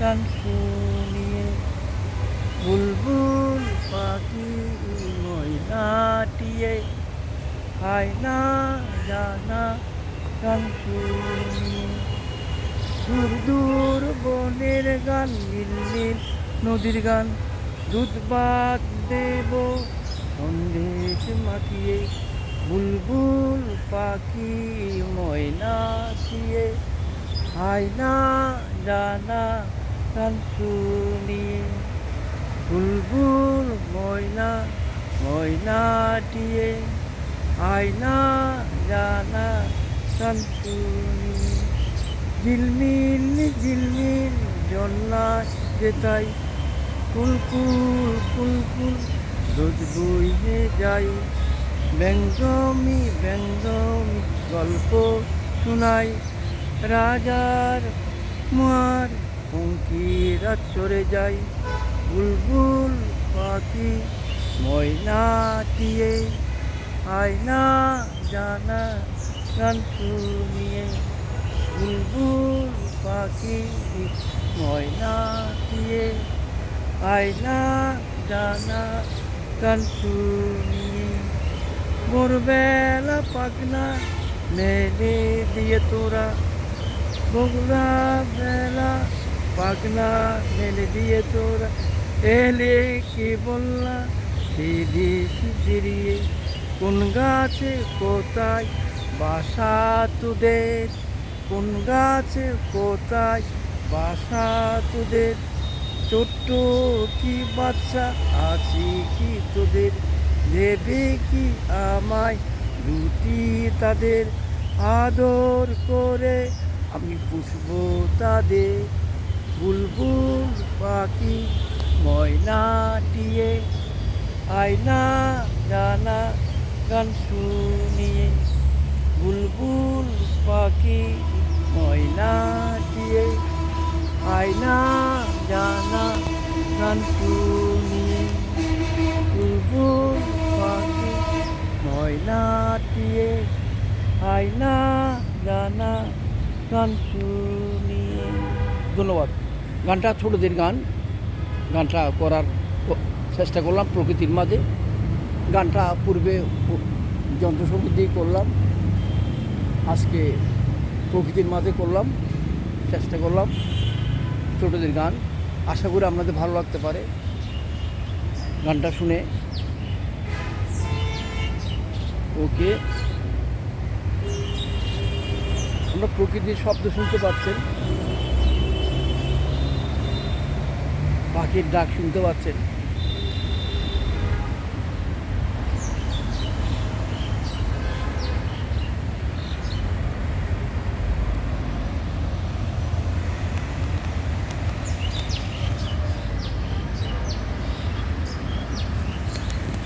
গান শুনিয়ে বুলবুল পাখি ময়নাটিয়ে খায় না জানা, গান শুনিয়ে দূর দূর বনের গান, নীল নদীর গান, দুধ ভাত দেব সন্দেশ মাখিয়ে বুলবুল পাখি ময়না দিয়ে হায় জানা গান শুনিয়ে বুলবুল ময়না ময়না দিয়ে আয় জানা গান শুনিয়ে ঝিলমিল ঝিলমিল জন্না যেতাই কুলকুল কুলকুল রোজ বইয়ে যাই ব্যঙ্গমি ব্যঙ্গমি গল্প শোনাই রাজার মার পঙ্কিরা চড়ে যাই বুলবুল পাখি ময়নাটিয়ে আয়না জানা গান শুনিয়ে। বুলবুল পাখি ময়না দিয়ে আয়না জানা গান শুনিয়ে। ভোরবেলা পাখনা মেলে দিয়ে তোরা বগুড়া বেলা পাখনা মেলে দিয়ে তোরা এলে কি বললা? সিঁড়ি সিঁড়িয়ে কোন গাছে কোথায় বাসা তোদের? কোন গাছে কোথায় বাসা তোদের? ছোট্ট কি বাচ্চা আছি কি তোদের? দেবে কি আমায় রুটি তাদের? আদর করে আমি পুষবো তাদের বুলবুল পাখি ময়নাটিয়ে আয়না জানা গান শুনিয়ে। বুলবুল পাখি, ময়না দিয়ে আয়না জানা গান শুনিয়ে। গান শুনিয়ে ধন্যবাদ। গানটা ছোটদের গান। গানটা করার চেষ্টা করলাম প্রকৃতির মাঝে। গানটা পূর্বে যন্ত্রসঙ্গীত দিয়ে করলাম। আজকে প্রকৃতির মাঝে করলাম। চেষ্টা করলাম ছোটদের গান। আশা করি আপনাদের ভালো লাগতে পারে। গানটা শুনে। ওকে। আমরা প্রকৃতির শব্দ শুনতে পাচ্ছেন। পাখির ডাক শুনতে পাচ্ছেন।